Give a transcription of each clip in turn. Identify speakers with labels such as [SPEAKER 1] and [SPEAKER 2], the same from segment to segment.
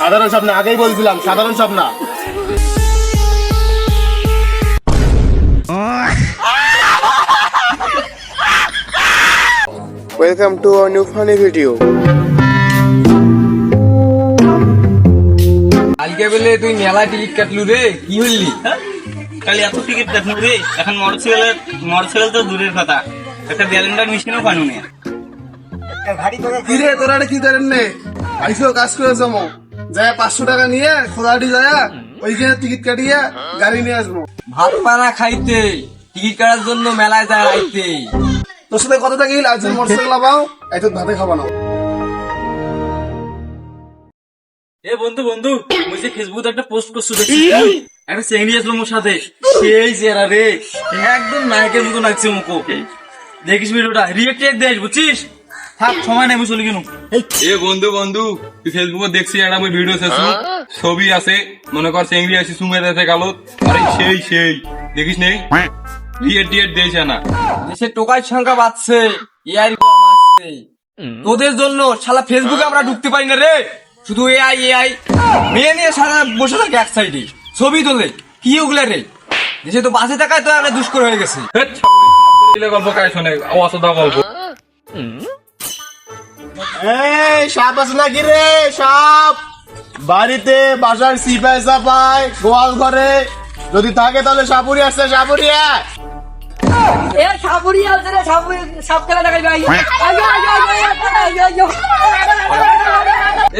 [SPEAKER 1] সাধারণ সব না আগেই বলছিলাম সাধারণ সব না
[SPEAKER 2] welcome to our new funny video
[SPEAKER 3] কালকে বেলে তুই মেলা টিকিট কাটলু রে কি হইলি?
[SPEAKER 4] কালি এত টিকিট দেখুন রে এখন মোটরসাইকেল মোটরসাইকেল তো দূরের কথা। একটা ব্যালেন্ডার মেশিনও পানু না।
[SPEAKER 1] কি রে তোরা কি করেন নে? আইসো কাজ করে জমো যায় পাঁচশো টাকা নিয়ে খোলাটি যায় ওইখানে টিকিট কাটিয়ে গাড়ি নিয়ে আসব।
[SPEAKER 3] ভাত পানা খাইতে টিকিট কাটার জন্য মেলায় যায় রাইতে
[SPEAKER 1] তোর সাথে কত টাকা গেল আজ মোটরসাইকেল পাও এই তো ভাতে খাবা না।
[SPEAKER 4] এ বন্ধু বন্ধু মুই যে ফেসবুকে একটা পোস্ট করছ দেখছি। একটা চেংড়ি আসলো মোর সাথে। সেই চেহারা রে একদম নায়কের মতো লাগছে মুখো দেখিস ভিডিওটা রিয়েক্ট টিয়েক্ট দেখ বুঝছিস? থাক সময় নেই চলে গেলাম
[SPEAKER 5] এ বন্ধু বন্ধু তুই ফেসবুকে দেখছি একটা আমি ভিডিও শেষু ছবি আছে মনে কর চেংড়ি আছে সুমে আছে কালো। আরে সেই সেই। দেখিস নেই? টিয়েট টিয়েট দিয়েছে না
[SPEAKER 3] দেশে টোকার সংখ্যা বাড়ছে এআই কম তোদের জন্য শালা ফেসবুকে আমরা ঢুকতে পারি না রে। শুধু এআই এআই মেয়ে নিয়ে সারা বসে থাকে এক সাইডে ছবি তোলে কি ওগুলা রে? দেশে তো বাসে থাকায় তো আমরা দুষ্কর হয়ে গেছে।
[SPEAKER 5] গল্প কায় শোনে? অসদা গল্প।
[SPEAKER 1] এই সাপ আছে নাকি রে? সাপ! বাড়িতে বাসার গোয়াল ঘরে। যদি থাকে তাহলে সাপুরি আসছে সাপুরিয়া
[SPEAKER 6] এ সাপুরি আছে রে সাপুরি সাপ খেলা দেখাই ভাই। আইয়ো আইয়ো আইয়ো আইয়ো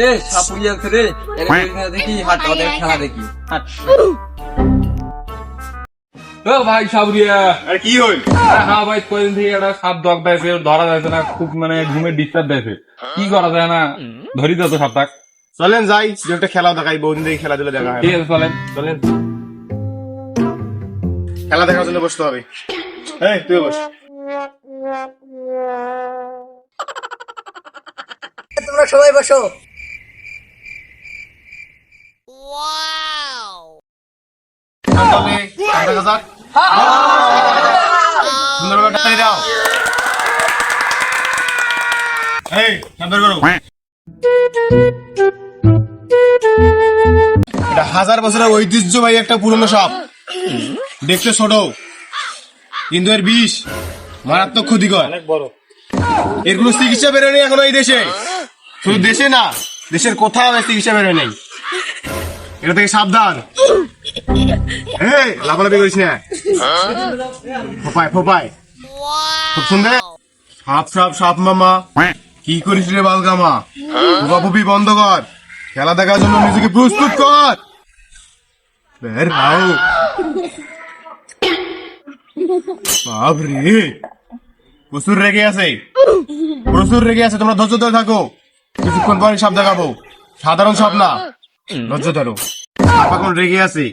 [SPEAKER 3] এ সাপুরি আছে রে। দেখি হাট খেলা দেখি। হাট।
[SPEAKER 5] ও ভাই সাবরিয়া
[SPEAKER 1] আর কি হই
[SPEAKER 5] আরে হ্যাঁ ভাই কদিন থেকে একটা সাপ দগ দেয়ছে ধরা যাচ্ছে না খুব মানে ঘুমে ডিস্টার্ব দেয়ছে কি করা যায় না? ধরি তো সাপটাক।
[SPEAKER 1] চলেন যাই একটা খেলা দেখাই বহুদিন থেকে খেলা দিলে দেখা হয়
[SPEAKER 5] ঠিক আছে চলেন চলেন।
[SPEAKER 1] খেলা দেখার জন্য বসতে হবে। এই তুই বস।
[SPEAKER 6] তোমরা সবাই বসো।
[SPEAKER 1] খেলা দেখা যাক সুন্দরভাবে তালি দাও। এই নাম্বার করো এটা হাজার বছরের ঐতিহ্যবাহী একটা পুরনো সাপ। দেখতে ছোট। কিন্তু এর বিষ মারাত্মক ক্ষতিকর। অনেক বড়। এর কোনো চিকিৎসা বেরোয়নি এখন এই দেশে। শুধু দেশে না দেশের কোথাও চিকিৎসা বেরোয় নেই এটা থেকে সাবধান। এই, লাফালাফি করিস না। ফোপায় ফোপায়। খুব সুন্দর। সাপ সাপ সাপ মামা। কি করিস রে বালগামা? ফুপি বন্ধ কর। খেলা দেখার জন্য নিজেকে প্রস্তুত কর। বের প্রচুর রেগে আছে। প্রচুর রেগে আছে। তোমরা ধৈর্য ধরে থাকো। কিছুক্ষণ পরে সাপ দেখাবো। সাধারণ সাপ না। ধৈর্য ধরো এখন রেগে আছে?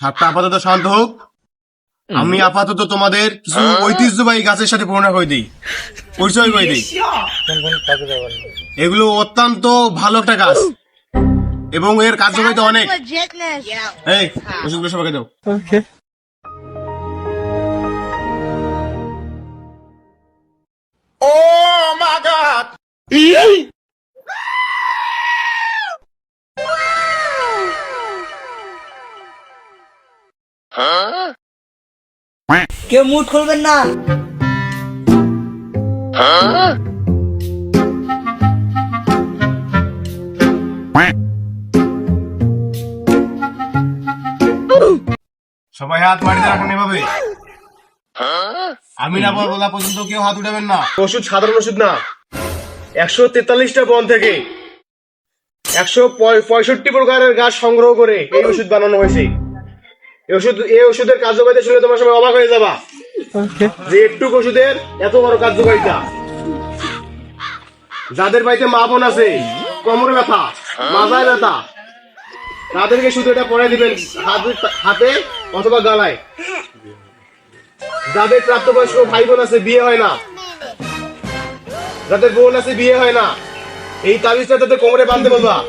[SPEAKER 1] সাপটা আপাতত শান্ত হোক। আমি আপাতত তোমাদের কিছু ঐতিহ্যবাহী গাছের সাথে পরিণত হয়ে দিই। পরিচয় করে দিই। এগুলো অত্যন্ত ভালো একটা গাছ এবং এর কার্যকারিতা অনেক। এই ওষুধগুলো সবাইকে দাও।
[SPEAKER 6] কেউ মুড খুলবেন না।
[SPEAKER 1] সবাই হাত মাটিতে রাখুন এভাবে। আমি না বলা পর্যন্ত কেউ হাত উঠাবেন না। ওষুধ সাধারণ ওষুধ না। একশো তেতাল্লিশটা বন থেকে। একশো পঁয়- পঁয়ষট্টি প্রকারের গাছ সংগ্রহ করে এই ওষুধ বানানো হয়েছে। এই ওষুধ এই ওষুধের কার্যকারিতা শুনে তোমার সবাই অবাক হয়ে যাবা। যে একটু ওষুধের এত বড় কার্যকারিতা যাদের বাড়িতে মা বোন আছে কোমরে ব্যথা মাথায় ব্যথা তাদেরকে শুধু এটা পরে দিবেন হাতে- হাতে অথবা গালায়। যাদের প্রাপ্তবয়স্ক ভাই বোন আছে বিয়ে হয় না। যাদের বোন আছে বিয়ে হয় না। এই তাবিজটা তাদের কোমরে বাঁধতে বলবা।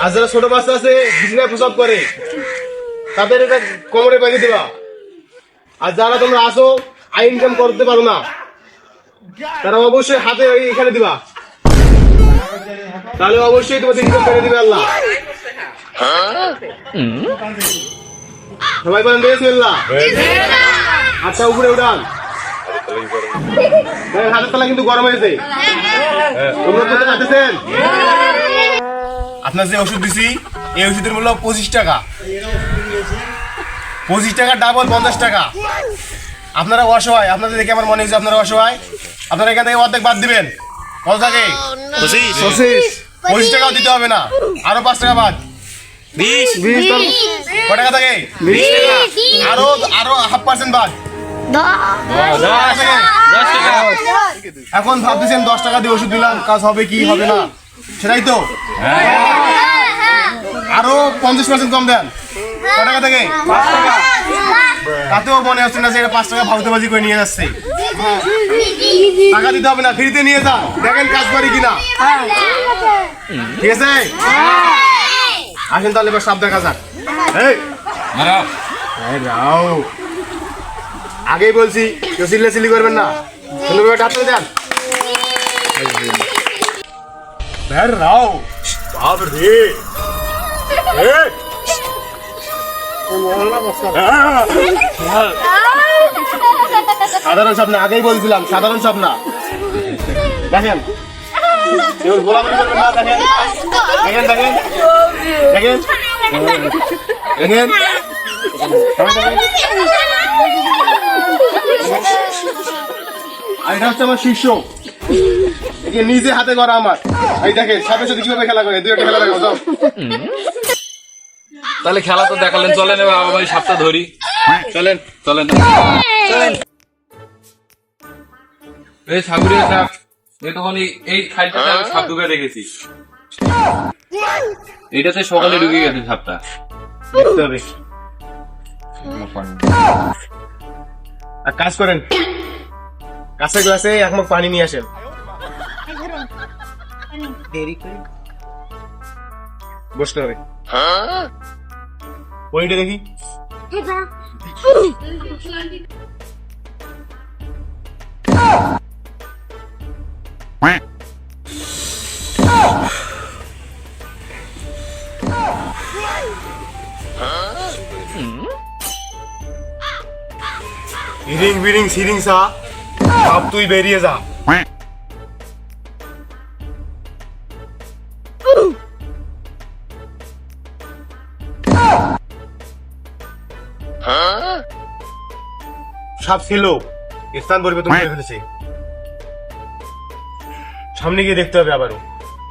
[SPEAKER 1] আর যারা ছোট বাচ্চা আছে বিছানায় প্রসব করে। তাদের এটা কোমরে বাঁধে দেবা। আর যারা তোমরা আসো, আই ইনকাম করতে পারো না, তারা অবশ্যই হাতে ওই এখানে দিবা। তাহলে অবশ্যই তোমাদের ইনকাম করে দিবে আল্লাহ। সবাই বলেন বিসমিল্লাহ। আচ্ছা উপরে উঠান। হাতের তলা কিন্তু গরম হয়েছে। তোমরা চাইতেছেন আপনার যে ওষুধ দিছি, এই ওষুধের মূল্য পঁচিশ টাকা। পঁচিশ টাকা ডাবল পঞ্চাশ টাকা। আপনারা অসহায় আপনাদের দেখে আমার মনে হচ্ছে আপনারা অসহায়। আপনারা এখান থেকে অর্ধেক বাদ দিবেন। কত থাকে? পঁচিশ টাকাও দিতে হবে না। আরও পাঁচ টাকা বাদ। কয় টাকা থাকে? আরও আরও হাফ পার্সেন্ট বাদ। দশ। টাকা। এখন ভাবতেছেন দশ টাকা দিয়ে ওষুধ দিলাম কাজ হবে কি হবে না? সেটাই তো। আরও পঞ্চাশ পার্সেন্ট কম দেন। টাকা? থেকে তাতেও মনে হচ্ছে না যে এটা পাঁচ টাকা ভাগতেবাজি করে নিয়ে যাচ্ছে। টাকা দিতে হবে না ফ্রিতে নিয়ে যান দেখেন কাজ পারি কিনা। ঠিক আছে? আসেন তাহলে এবার সাপ দেখা যাক। এই রাও। আগেই বলছি কেউ চিল্লে চিল্লি করবেন না। সুন্দরভাবে ডাক্তার দেন। বের রাও। বাপ রে! সাধারণ স্বপ্ন, আগেই বলছিলাম, সাধারণ স্বপ্ন। দেখেন। দেখেন। এটা হচ্ছে আমার শিষ্য। নিজে হাতে করা আমার। এই দেখেন সাথে সাথে কীভাবে খেলা করে? দুই একটা খেলা যাও।
[SPEAKER 5] তাহলে খেলা তো দেখালেন, চলেন এবার আবার সাপটা ধরি।
[SPEAKER 1] চলেন
[SPEAKER 5] চলেন। এই সাগুরিয়া সাপ এই তখন এই- খাইটাতে আমি সাপ ঢুকে রেখেছি এটাতে সকালে ঢুকে গেছে সাপটা।
[SPEAKER 1] দেখতে কাজ করেন। কাছের গ্লাসে এক মগ পানি নিয়ে আসেন। বসতে হবে। ওইটা দেখি হিরিং বিরিং সিরিং সা সব তুই বেরিয়ে যা সাপ ছিল। স্থান পরিবর্তন করে ফেলেছে। সামনে গিয়ে দেখতে হবে আবারও।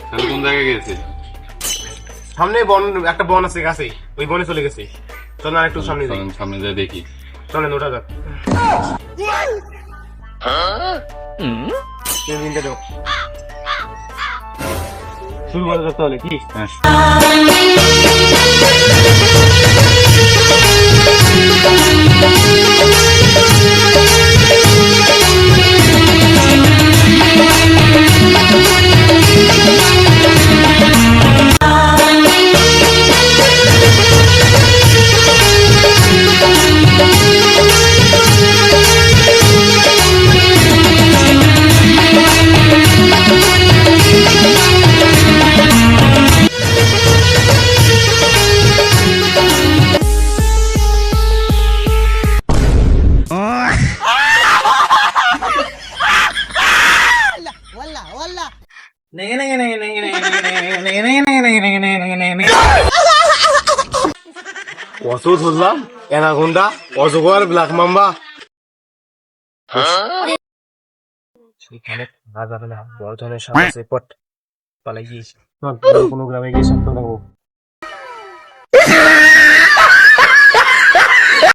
[SPEAKER 5] তাহলে কোন জায়গায় গেছে
[SPEAKER 1] সামনে বন একটা বন আছে গাছে ওই বনে চলে গেছে। চল না একটু সামনে যাই।
[SPEAKER 5] সামনে যা দেখি।
[SPEAKER 1] চলেন ওঠা যাক। শুরু করা যাক তাহলে কি? Thank you. কত ধরলাম এনাগোন্ডা অজগর, ব্ল্যাক মাম্বা। সেখানে না যাবে না, বড় ধরনের সাপ আছে পট পালাই গিয়েছি কোনো গ্রামে গিয়ে সাপ